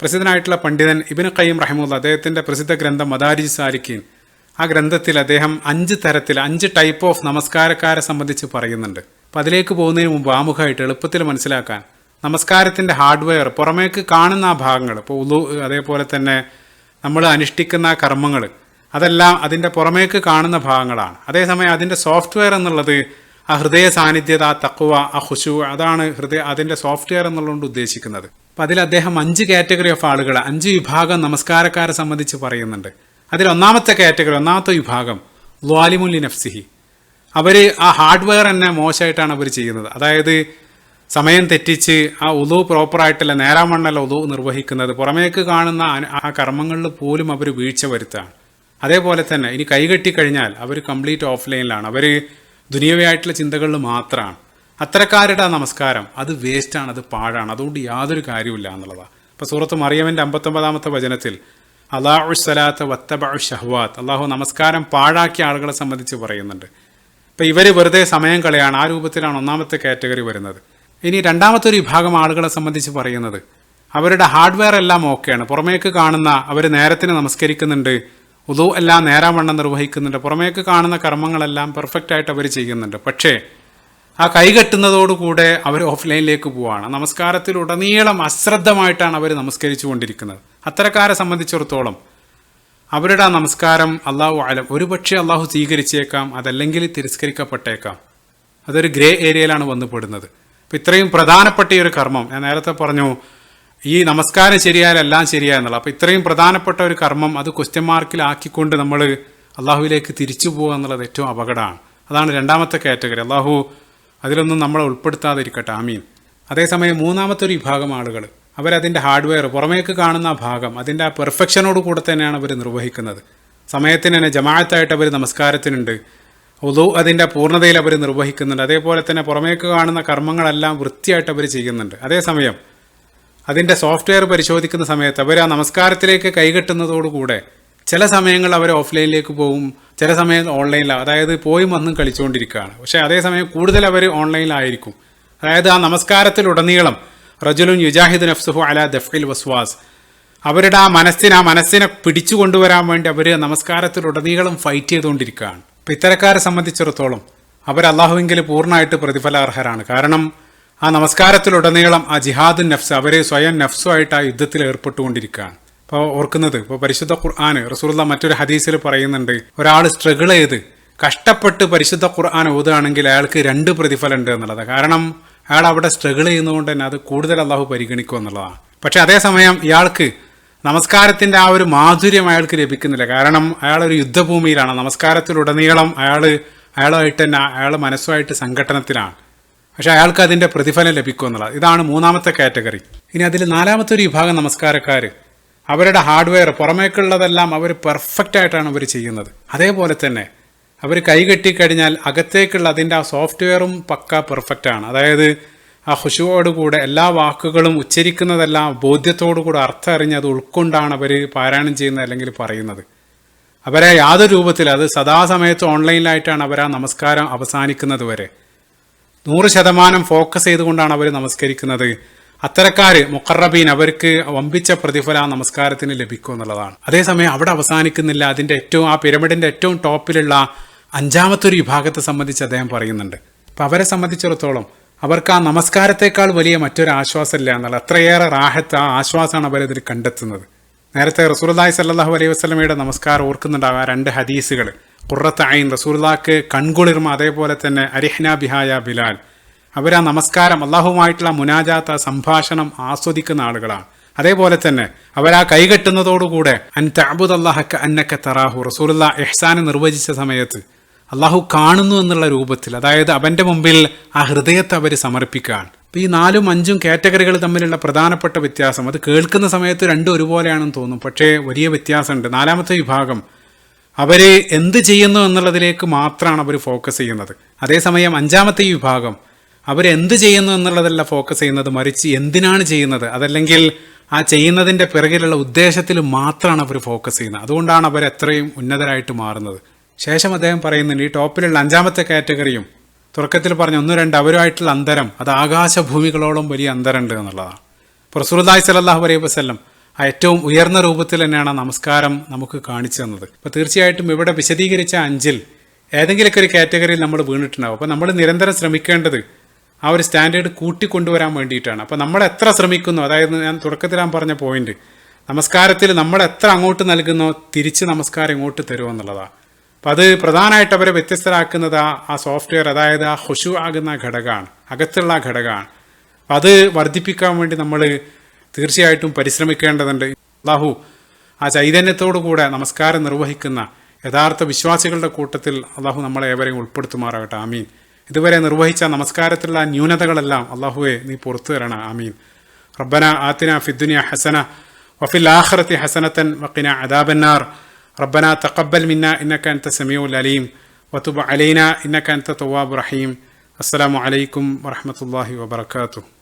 പ്രസിദ്ധനായിട്ടുള്ള പണ്ഡിതൻ ഇബിന് ഖയ്യം റഹമുല്ല അദ്ദേഹത്തിന്റെ പ്രസിദ്ധ ഗ്രന്ഥം മദാരിജ് സാലിക്കീൻ ആ ഗ്രന്ഥത്തിൽ അദ്ദേഹം അഞ്ച് തരത്തിൽ അഞ്ച് ടൈപ്പ് ഓഫ് നമസ്കാരക്കാരെ സംബന്ധിച്ച് പറയുന്നുണ്ട്. അപ്പം അതിലേക്ക് പോകുന്നതിന് മുമ്പ് ആമുഖമായിട്ട് എളുപ്പത്തിൽ മനസ്സിലാക്കാൻ നമസ്കാരത്തിന്റെ ഹാർഡ്വെയർ പുറമേക്ക് കാണുന്ന ആ ഭാഗങ്ങൾ ഇപ്പോൾ ഉളു അതേപോലെ തന്നെ നമ്മൾ അനുഷ്ഠിക്കുന്ന കർമ്മങ്ങൾ അതെല്ലാം അതിന്റെ പുറമേക്ക് കാണുന്ന ഭാഗങ്ങളാണ്. അതേസമയം അതിന്റെ സോഫ്റ്റ്വെയർ എന്നുള്ളത് ആ ഹൃദയ സാന്നിധ്യത ആ തക്കുവ ആ ഹുശു അതാണ് ഹൃദയ അതിന്റെ സോഫ്റ്റ്വെയർ എന്നുള്ളതുകൊണ്ട് ഉദ്ദേശിക്കുന്നത്. അപ്പം അതിൽ അദ്ദേഹം അഞ്ച് കാറ്റഗറി ഓഫ് ആളുകൾ അഞ്ച് വിഭാഗം നമസ്കാരക്കാരെ സംബന്ധിച്ച് പറയുന്നുണ്ട്. അതിൽ ഒന്നാമത്തെ കാറ്റഗറി ഒന്നാമത്തെ വിഭാഗം ദ്വാലിമുല്ലി നഫ്സിഹി അവർ ആ ഹാർഡ്വെയർ തന്നെ മോശമായിട്ടാണ് അവർ ചെയ്യുന്നത്. അതായത് സമയം തെറ്റിച്ച് ആ ഉളു പ്രോപ്പറായിട്ടല്ല നേരാമണ്ണല്ല ഉളു നിർവഹിക്കുന്നത്. പുറമേക്ക് കാണുന്ന ആ കർമ്മങ്ങളിൽ പോലും അവർ വീഴ്ച വരുത്താണ് അതേപോലെ തന്നെ ഇനി കൈകെട്ടി കഴിഞ്ഞാൽ അവർ കംപ്ലീറ്റ് ഓഫ്ലൈനിലാണ്. അവർ ദുനിയവയായിട്ടുള്ള ചിന്തകളിൽ മാത്രമാണ്. അത്തരക്കാരുടെ നമസ്കാരം. അത് വേസ്റ്റാണ് അത് പാഴാണ്. അതുകൊണ്ട് യാതൊരു കാര്യമില്ല എന്നുള്ളതാണ് ഇപ്പോൾ സൂറത്ത് മറിയമിന്റെ അമ്പത്തൊമ്പതാമത്തെ വചനത്തിൽ അള്ളാഹു സലാത്ത് വത്തബു ഷഹ്വാത്ത്. അള്ളാഹു നമസ്കാരം പാഴാക്കിയ ആളുകളെ സംബന്ധിച്ച് പറയുന്നുണ്ട്. ഇപ്പം ഇവർ വെറുതെ സമയം കളയാണ്. ആ രൂപത്തിലാണ് ഒന്നാമത്തെ കാറ്റഗറി വരുന്നത്. ഇനി രണ്ടാമത്തെ ഒരു വിഭാഗം ആളുകളെ സംബന്ധിച്ച് പറയുന്നത് അവരുടെ ഹാർഡ്വെയർ എല്ലാം ഓക്കെയാണ്. പുറമേക്ക് കാണുന്ന അവർ നേരത്തിന് നമസ്കരിക്കുന്നുണ്ട് ഉദു എല്ലാം നേരാവണ്ണം നിർവഹിക്കുന്നുണ്ട്. പുറമേക്ക് കാണുന്ന കർമ്മങ്ങളെല്ലാം പെർഫെക്റ്റ് ആയിട്ട് അവർ ചെയ്യുന്നുണ്ട്. പക്ഷേ ആ കൈകെട്ടുന്നതോടുകൂടെ അവർ ഓഫ്ലൈനിലേക്ക് പോവുകയാണ് നമസ്കാരത്തിൽ ഉടനീളം അശ്രദ്ധമായിട്ടാണ് അവർ നമസ്കരിച്ചു കൊണ്ടിരിക്കുന്നത് അത്തരക്കാരെ സംബന്ധിച്ചിടത്തോളം അവരുടെ ആ നമസ്കാരം അള്ളാഹു അലം ഒരുപക്ഷെ അള്ളാഹു സ്വീകരിച്ചേക്കാം അതല്ലെങ്കിൽ തിരസ്കരിക്കപ്പെട്ടേക്കാം. അതൊരു ഗ്രേ ഏരിയയിലാണ് വന്നു പെടുന്നത് അപ്പം ഇത്രയും പ്രധാനപ്പെട്ട ഒരു കർമ്മം ഞാൻ നേരത്തെ പറഞ്ഞു ഈ നമസ്കാരം ശരിയായാൽ എല്ലാം ശരിയായെന്നുള്ള അപ്പം ഇത്രയും പ്രധാനപ്പെട്ട ഒരു കർമ്മം അത് ക്വസ്റ്റ്യൻ മാർക്കിലാക്കിക്കൊണ്ട് നമ്മൾ അള്ളാഹുവിലേക്ക് തിരിച്ചു പോകുക എന്നുള്ളത് ഏറ്റവും അപകടമാണ്. അതാണ് രണ്ടാമത്തെ കാറ്റഗറി അള്ളാഹു അതിലൊന്നും നമ്മളെ ഉൾപ്പെടുത്താതിരിക്കട്ടെ. ആമീൻ. അതേസമയം മൂന്നാമത്തെ ഒരു വിഭാഗം ആളുകൾ. അവരതിന്റെ ഹാർഡ്വെയർ പുറമേക്ക് കാണുന്ന ആ ഭാഗം അതിന്റെ ആ പെർഫെക്ഷനോട് കൂടെ തന്നെയാണ് അവർ നിർവഹിക്കുന്നത്. സമയത്തിന് തന്നെ ജമാഅത്തായിട്ട് അവർ നമസ്കാരത്തിനുണ്ട്. ഉദു അതിന്റെ പൂർണതയിൽ അവർ നിർവഹിക്കുന്നുണ്ട്. അതേപോലെ തന്നെ പുറമേക്ക് കാണുന്ന കർമ്മങ്ങളെല്ലാം വൃത്തിയായിട്ട് അവർ ചെയ്യുന്നുണ്ട്. അതേസമയം അതിന്റെ സോഫ്റ്റ്വെയർ പരിശോധിക്കുന്ന സമയത്ത് അവർ ആ നമസ്കാരത്തിലേക്ക് കൈകെട്ടുന്നതോടുകൂടെ ചില സമയങ്ങളിൽ അവർ ഓഫ്ലൈനിലേക്ക് പോകും ചില സമയം ഓൺലൈനിലാണ് അതായത് പോയി വന്നും കളിച്ചുകൊണ്ടിരിക്കുകയാണ് പക്ഷേ അതേസമയം കൂടുതൽ അവർ ഓൺലൈനിലായിരിക്കും അതായത് ആ നമസ്കാരത്തിലുടനീളം റജുലുൻ യുജാഹിദ് നഫ്സുഹു അല ദഫിൽ വസ്വാസ് അവരുടെ ആ മനസ്സിനെ ആ മനസ്സിനെ പിടിച്ചു കൊണ്ടുവരാൻ വേണ്ടി അവർ നമസ്കാരത്തിലുടനീളം ഫൈറ്റ് ചെയ്തുകൊണ്ടിരിക്കുകയാണ്. അപ്പം ഇത്തരക്കാരെ സംബന്ധിച്ചിടത്തോളം അവർ അള്ളാഹുവിങ്കിൽ പൂർണമായിട്ട് പ്രതിഫലാർഹരാണ്. കാരണം ആ നമസ്കാരത്തിലുടനീളം ആ ജിഹാദുൻ നഫ്സ് അവർ സ്വയം നഫ്സുമായിട്ട് ആ യുദ്ധത്തിൽ ഏർപ്പെട്ടുകൊണ്ടിരിക്കുകയാണ്. ഇപ്പോൾ ഓർക്കുന്നത് ഇപ്പോൾ പരിശുദ്ധ ഖുർആാന് റസൂർല്ല മറ്റൊരു ഹദീസിൽ പറയുന്നുണ്ട് ഒരാൾ സ്ട്രഗിൾ ചെയ്ത് കഷ്ടപ്പെട്ട് പരിശുദ്ധ ഖുർആൻ ഓതുകയാണെങ്കിൽ അയാൾക്ക് രണ്ട് പ്രതിഫലം ഉണ്ട് എന്നുള്ളത്. കാരണം അയാൾ അവിടെ സ്ട്രഗിൾ ചെയ്യുന്നതുകൊണ്ട് തന്നെ അത് കൂടുതൽ അള്ളാഹു പരിഗണിക്കും എന്നുള്ളതാണ്. പക്ഷെ അതേസമയം ഇയാൾക്ക് നമസ്കാരത്തിന്റെ ആ ഒരു മാധുര്യം അയാൾക്ക് ലഭിക്കുന്നില്ല. കാരണം അയാൾ ഒരു യുദ്ധഭൂമിയിലാണ്. നമസ്കാരത്തിലുടനീളം അയാൾ അയാളുമായിട്ട് തന്നെ അയാൾ മനസ്സുമായിട്ട് സംഘടനത്തിലാണ് പക്ഷെ അയാൾക്ക് അതിന്റെ പ്രതിഫലം ലഭിക്കും എന്നുള്ളത് ഇതാണ് മൂന്നാമത്തെ കാറ്റഗറി. ഇനി അതിൽ നാലാമത്തെ ഒരു വിഭാഗം നമസ്കാരക്കാർ അവരുടെ ഹാർഡ്വെയർ പുറമേക്കുള്ളതെല്ലാം അവർ പെർഫെക്റ്റ് ആയിട്ടാണ് അവർ ചെയ്യുന്നത്. അതേപോലെ തന്നെ അവർ കൈകെട്ടിക്കഴിഞ്ഞാൽ അകത്തേക്കുള്ള അതിന്റെ ആ സോഫ്റ്റ്വെയറും പക്ക പെർഫെക്റ്റ് ആണ് അതായത് ആ ഹുഷുവോടുകൂടെ എല്ലാ വാക്കുകളും ഉച്ചരിക്കുന്നതെല്ലാം ബോധ്യത്തോടു കൂടെ അർത്ഥം അറിഞ്ഞ് അത് ഉൾക്കൊണ്ടാണ് അവർ പാരായണം ചെയ്യുന്നത് അല്ലെങ്കിൽ പറയുന്നത്. അവരെ യാതൊരു രൂപത്തിൽ അത് സദാസമയത്ത് ഓൺലൈനിലായിട്ടാണ് അവർ ആ നമസ്കാരം അവസാനിക്കുന്നത് വരെ. നൂറ് ശതമാനം ഫോക്കസ് ചെയ്തുകൊണ്ടാണ് അവർ നമസ്കരിക്കുന്നത്. അത്തരക്കാര് മുക്കറബീൻ അവർക്ക് വമ്പിച്ച പ്രതിഫല നമസ്കാരത്തിന് ലഭിക്കും എന്നുള്ളതാണ്. അതേസമയം അവിടെ അവസാനിക്കുന്നില്ല. അതിന്റെ ഏറ്റവും ആ പിരമിഡിന്റെ ഏറ്റവും ടോപ്പിലുള്ള അഞ്ചാമത്തെ ഒരു വിഭാഗത്തെ സംബന്ധിച്ച് അദ്ദേഹം പറയുന്നുണ്ട്. അപ്പൊ അവരെ സംബന്ധിച്ചിടത്തോളം അവർക്ക് ആ നമസ്കാരത്തെക്കാൾ വലിയ മറ്റൊരു ആശ്വാസമില്ല എന്നുള്ള അത്രയേറെ റാഹത്ത് ആ ആശ്വാസമാണ് അവരതിൽ കണ്ടെത്തുന്നത്. നേരത്തെ റസൂർദായ് സല്ലാഹു അലൈഹി വസ്ലമയുടെ നമസ്കാരം ഓർക്കുന്നുണ്ടാവുക രണ്ട് ഹദീസുകൾ ഖുറത്ത് ഐൻ റസൂർലാക്ക് കൺകുളിർമ അതേപോലെ തന്നെ അരിഹ്ന ബിഹായ ബിലാൽ. അവർ ആ നമസ്കാരം അള്ളാഹുമായിട്ടുള്ള മുനാജാത്ത സംഭാഷണം ആസ്വദിക്കുന്ന ആളുകളാണ്. അതേപോലെ തന്നെ അവർ ആ കൈകെട്ടുന്നതോടുകൂടെ അൻ തഅബുദ് അള്ളാഹക്ക് അന്നക്ക തറാഹു റസൂലുള്ള എഹ്സാന് നിർവചിച്ച സമയത്ത് അള്ളാഹു കാണുന്നു എന്നുള്ള രൂപത്തിൽ അതായത് അവന്റെ മുമ്പിൽ ആ ഹൃദയത്തെ അവർ സമർപ്പിക്കുകയാണ്. ഈ നാലും അഞ്ചും കാറ്റഗറികൾ തമ്മിലുള്ള പ്രധാനപ്പെട്ട വ്യത്യാസം അത് കേൾക്കുന്ന സമയത്ത് രണ്ടും ഒരുപോലെയാണെന്ന് തോന്നും. പക്ഷേ വലിയ വ്യത്യാസമുണ്ട്. നാലാമത്തെ വിഭാഗം അവർ എന്ത് ചെയ്യുന്നു എന്നുള്ളതിലേക്ക് മാത്രമാണ് അവർ ഫോക്കസ് ചെയ്യുന്നത്. അതേസമയം അഞ്ചാമത്തെ വിഭാഗം അവരെന്ത് ചെയ്യുന്നു എന്നുള്ളതല്ല ഫോക്കസ് ചെയ്യുന്നത് മറിച്ച് എന്തിനാണ് ചെയ്യുന്നത്? അതല്ലെങ്കിൽ ആ ചെയ്യുന്നതിന്റെ പിറകിലുള്ള ഉദ്ദേശത്തിൽ മാത്രമാണ് അവർ ഫോക്കസ് ചെയ്യുന്നത്. അതുകൊണ്ടാണ് അവർ എത്രയും ഉന്നതരായിട്ട് മാറുന്നത്. ശേഷം അദ്ദേഹം പറയുന്നുണ്ട് ഈ ടോപ്പിലുള്ള അഞ്ചാമത്തെ കാറ്റഗറിയും തുടക്കത്തിൽ പറഞ്ഞ ഒന്ന് രണ്ട് അവരുമായിട്ടുള്ള അന്തരം അത് ആകാശഭൂമികളോളം വലിയ അന്തരമുണ്ട് എന്നുള്ളതാണ്. പ്രസുറുദായ് സലല്ലാഹു അലൈഹി വസ്ലം ആ ഏറ്റവും ഉയർന്ന രൂപത്തിൽ തന്നെയാണ് നമസ്കാരം നമുക്ക് കാണിച്ചു തന്നത്. അപ്പോൾ തീർച്ചയായിട്ടും ഇവിടെ വിശദീകരിച്ച അഞ്ചിൽ ഏതെങ്കിലുമൊക്കെ ഒരു കാറ്റഗറിയിൽ നമ്മൾ വീണിട്ടുണ്ടാവും. അപ്പോൾ നമ്മൾ നിരന്തരം ശ്രമിക്കേണ്ടത് ആ ഒരു സ്റ്റാൻഡേർഡ് കൂട്ടിക്കൊണ്ടുവരാൻ വേണ്ടിയിട്ടാണ്. അപ്പോൾ നമ്മൾ എത്ര ശ്രമിക്കുന്നു? അതായത് ഞാൻ തുടക്കത്തിൽ ഞാൻ പറഞ്ഞ പോയിന്റ്. നമസ്കാരത്തിൽ നമ്മൾ എത്ര അങ്ങോട്ട് നൽകുന്നോ? തിരിച്ച് നമസ്കാരം ഇങ്ങോട്ട് തരുമോ എന്നുള്ളതാണ് അപ്പം അത് പ്രധാനമായിട്ട് അവരെ വ്യത്യസ്തരാക്കുന്നത് ആ സോഫ്റ്റ്വെയർ അതായത് ആ ഹുഷു ആകുന്ന ഘടകമാണ്. അകത്തുള്ള ഘടകമാണ്. അപ്പം അത് വർദ്ധിപ്പിക്കാൻ വേണ്ടി നമ്മൾ തീർച്ചയായിട്ടും പരിശ്രമിക്കേണ്ടതുണ്ട്. അള്ളാഹു ആ ചൈതന്യത്തോടു കൂടെ നമസ്കാരം നിർവഹിക്കുന്ന യഥാർത്ഥ വിശ്വാസികളുടെ കൂട്ടത്തിൽ അള്ളാഹു നമ്മളെ ഏവരെയും ഉൾപ്പെടുത്തുമാറാകട്ടെ. ആമീൻ. ഇതുവരെ നിർവഹിച്ച നമസ്കാരത്തിലുള്ള ന്യൂനതകളെല്ലാം അള്ളാഹുവെ നീ പുറത്തു തരണ. ആമീൻ. റബ്ബന ആത്തിന ഫിദ്ദുനിയ ഹസന വഫിൽ ആഖറത്തി ഹസനത്തൻ വക്കിന അദാബന്നാർ. റബ്ബന തഖബ്ബൽ മിന്ന ഇന്നക്ക അൻത സമീഉൽ അലീം വതുബ് അലൈന ഇന്നക്ക അൻത റഹീം. അസ്സലാമു അലൈക്കും വറഹ്മത്തുള്ളാഹി വബറകാതുഹു.